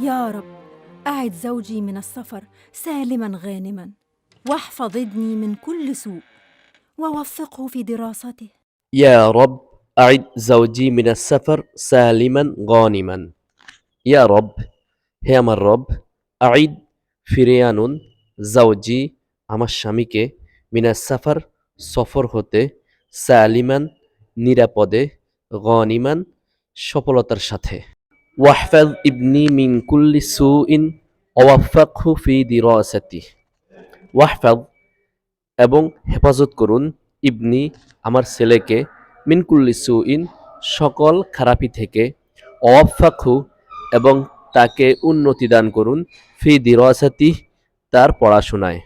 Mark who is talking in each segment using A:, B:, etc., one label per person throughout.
A: يا رب أعد زوجي من السفر سالما غانما واحفظ ابني من كل سوء ووفقه في دراسته
B: يا رب أعد زوجي من السفر سالما غانما يا رب হে আমার রব আইদ ফিরে আনুন জাউজি আমার স্বামীকে মিনাস সাফার সফর হতে সালিমান নিরাপদে গনিমান সফলতার সাথে ওয়াহফাজ ইবনি মিন কুল্লি সুইন ওয়াফাকহু ফি দিরাসাতি ওয়াহফাজ এবং হেফাজত করুন ইবনি আমার ছেলেকে মিনকুল্লি সুইন সকল খারাপি থেকে অওয়াফাকহু এবং তাকে উন্নতি দান করুন ফি দিরাসাতি তার পড়াশোনায়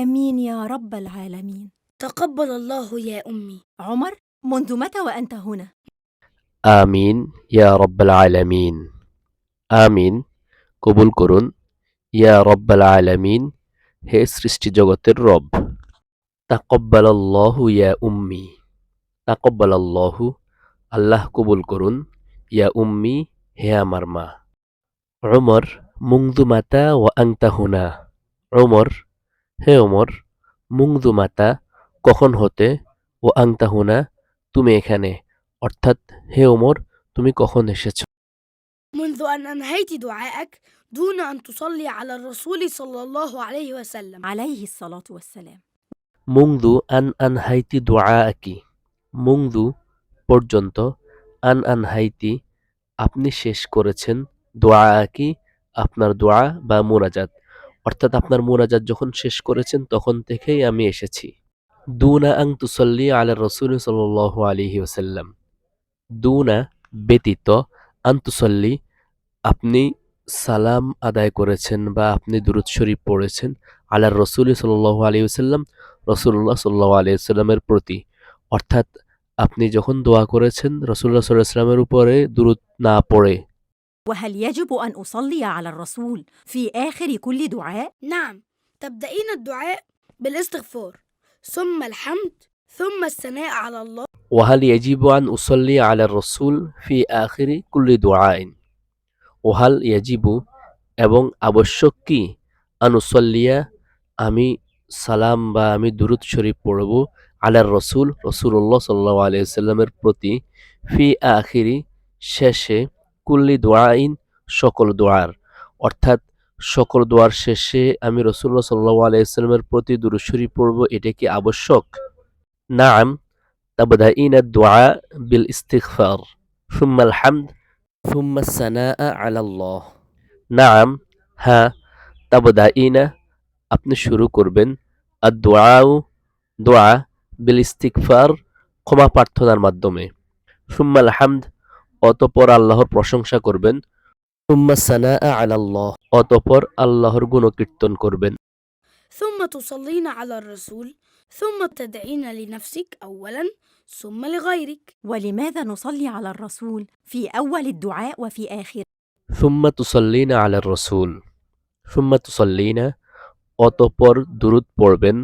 A: آمين يا رب العالمين
C: تقبل الله يا أمي
A: عمر منذ متى وأنت هنا؟
B: আমিন, ইয়া রব্বাল আলামিন। আমিন, কবুল করুন, ইয়া রব্বাল আলামিন, হে সৃষ্টি জগতের রব। তাকব্বালাল্লাহু ইয়া উম্মি। তাকব্বালাল্লাহু, আল্লাহ কবুল করুন, ইয়া উম্মি, হে আমার মা। উমর মুংদু মাতা ওয়া আংতা হুনা। উমর, হে ওমর মুংদু মাতা, কখন হতে ও আংতা হুনা, তুমি এখানে। অর্থাৎ হে ওমর তুমি কখন এসেছ
C: منذ أن أنهيت دعائك دون أن تصلي على الرسول صلى الله عليه وسلم
A: عليه الصلاة والسلام
B: মুংদু আন আন হাইতি দোয়া আকি মুংদু পর্যন্ত আন আন হাইতি আপনি শেষ করেছেন দোয়া আকি আপনার দোয়া বা মোরাজাত অর্থাৎ আপনার মোরাজাত যখন শেষ করেছেন তখন থেকেই আমি এসেছি দুনা আং তুসল্লি আলা রসুল সাল আলিহি ওসাল্লাম দুনা ব্যতীত আন্তুসল্লি আপনি সালাম আদায় করেছেন বা আপনি দুরুদ শরীফ পড়েছেন আল্লাহ রসুল সাল্লাহ আলী ওসাল্লাম রসুল্লাহ সাল্লাহ আলিয়াল্লামের প্রতি অর্থাৎ আপনি যখন দোয়া করেছেন রসুল্লাহ সাল্লাহ সাল্লামের উপরে দুরুদ না পড়ে
A: وهل يجب أن أصلي على الرسول في آخر كل دعاء؟
C: نعم تبدأين الدعاء بالاستغفار ثم الحمد ثم الثناء على الله
B: ওয়াহাল ইয়াজিবু আন উসল্লি আলা রসুল ফি আখিরি কুল্লি দোয়াইন ওহাল ইয়াজিবু এবং আবশ্যক কি আন উসল্লিয়া আমি সালাম বা আমি দুরুদ শরীফ পড়ব আলার রসুল রসুল্লাহ সাল্লাহ আলিয়াল্লামের প্রতি ফি আখিরি শেষে কুল্লি দোয়াইন সকল দোয়ার অর্থাৎ সকল দোয়ার শেষে আমি রসুল্লাহ সাল্লাহ আলাইস্লামের প্রতি দুরুদ শরীফ পড়ব এটা কি আবশ্যক নাম تبدأين الدعاء بالاستغفار ثم الحمد ثم الثناء على الله نعم ها تبدأين আপনি শুরু করবেন আর দোয়াও দোয়া বিল ইস্তিকফার ক্ষমা প্রার্থনার মাধ্যমে সুম্মাল হামদ অতপর আল্লাহর প্রশংসা করবেন সুম্মা সানা আলাল্লাহ অতপর আল্লাহর গুণকীর্তন করবেন
C: ثم تصلين على الرسول ثم تدعين لنفسك أولا ثم لغيرك
A: ولماذا نصلي على الرسول في أول الدعاء وفي آخره؟
B: ثم تصلين على الرسول ثم تصلين অতপর দুরুদ পড়বেন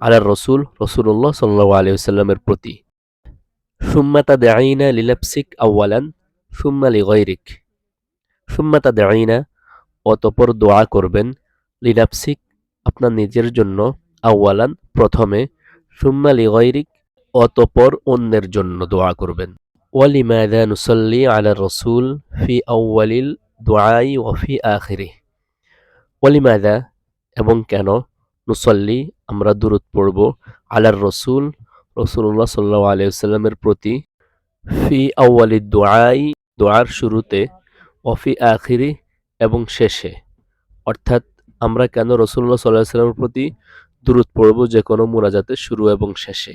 B: আলার রসুল রসুল্লাহ সাল্লাহ আলিয়াল্লামের প্রতি সুম্মা তাদঈনা লিনাফসিক আউয়ালান সুম্মা লিগাইরিক সুম্মা তাদঈনা অতপর দোয়া করবেন লিনাফসিক আপনার নিজের জন্য আউয়ালান, প্রথমে, সুম্মা লিগাইরিক অতপর অন্যের জন্য দোয়া করবেন। ওয়ালিমাদা নুসল্লি আলা রসুল ফি আউয়ালিল দোয়াই ওয়াফি আখিরি ওয়ালিমাদা এবং কেন? নুসল্লি, আমরা দূরত পড়ব আলার রসুল রসুল্লাহ সাল্লাহ আলিয়াল্লামের প্রতি ফি আউ্বালি দোয়াই দোয়ার শুরুতে অফি আখিরি এবং শেষে। অর্থাৎ, আমরা কেন রসুল্লাহ সাল্লাহ সাল্লামের প্রতি দূরত পড়ব যে কোনো মুনাজাতের শুরু এবং শেষে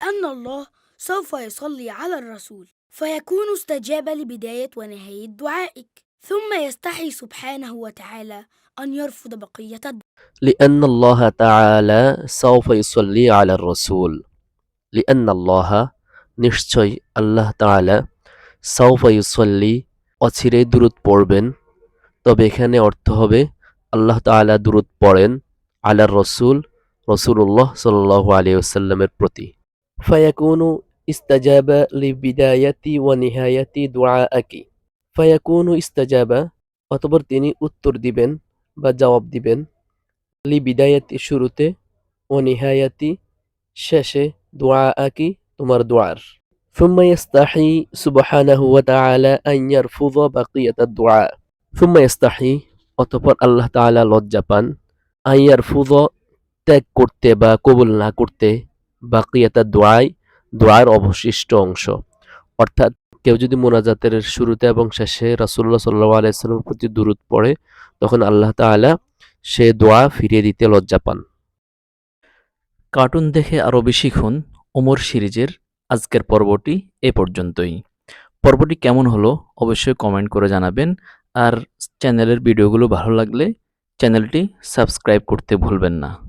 C: أن الله سوف يصلي على الرسول فيكون استجاب لبداية ونهاية دعائك ثم يستحي سبحانه وتعالى أن يرفض بقية الدعاء
B: لأن الله تعالى سوف يصلي على الرسول لأن الله নিশ্চয় আল্লাহ তাআলা সৌফ ইউসল্লি অচিরে দূরত পড়বেন তবে এখানে অর্থ হবে আল্লাহ তাআলা দূরত পড়েন আলার রসুল রসুল্লাহ সাল্লাহ আলী ওসাল্লামের প্রতি ফায়াকুনু ইস্তাজাবা লিবিদায়াতি ওয়া নিহায়াতি দুআআকি ফায়াকুনু ইস্তাজাবা অতঃপর তিনি উত্তর দিবেন বা জবাব দিবেন লি বিদায়াতি শুরুতে ও নিহায়াতি শেষে দোয়া আকি তোমার দোয়ার ثم يستحي سبحانه وتعالى أن يرفض بقية الدعاء ثم يستحي অতঃপর আল্লাহ তাআলা লজ্জা পান আইয়ার ফুদ ত্যাগ করতে বা কবুল না করতে বাকিয়াতা দোয়াই, দোয়ার অবশিষ্ট অংশ। অর্থাৎ কেউ যদি মোনাজাতের শুরুতে এবং শেষে রাসূলুল্লাহ সাল্লাল্লাহু আলাইহি সাল্লামের প্রতি দুরূদ পড়ে, তখন আল্লাহ তাআলা সে দোয়া ফিরিয়ে দিতে লজ্জা পান।
D: কার্টুন দেখে আরও বেশি শিখুন ওমর সিরিজের আজকের পর্বটি এ পর্যন্তই। পর্বটি কেমন হলো অবশ্যই কমেন্ট করে জানাবেন। আর চ্যানেলের ভিডিওগুলো ভালো লাগলে চ্যানেলটি সাবস্ক্রাইব করতে ভুলবেন না।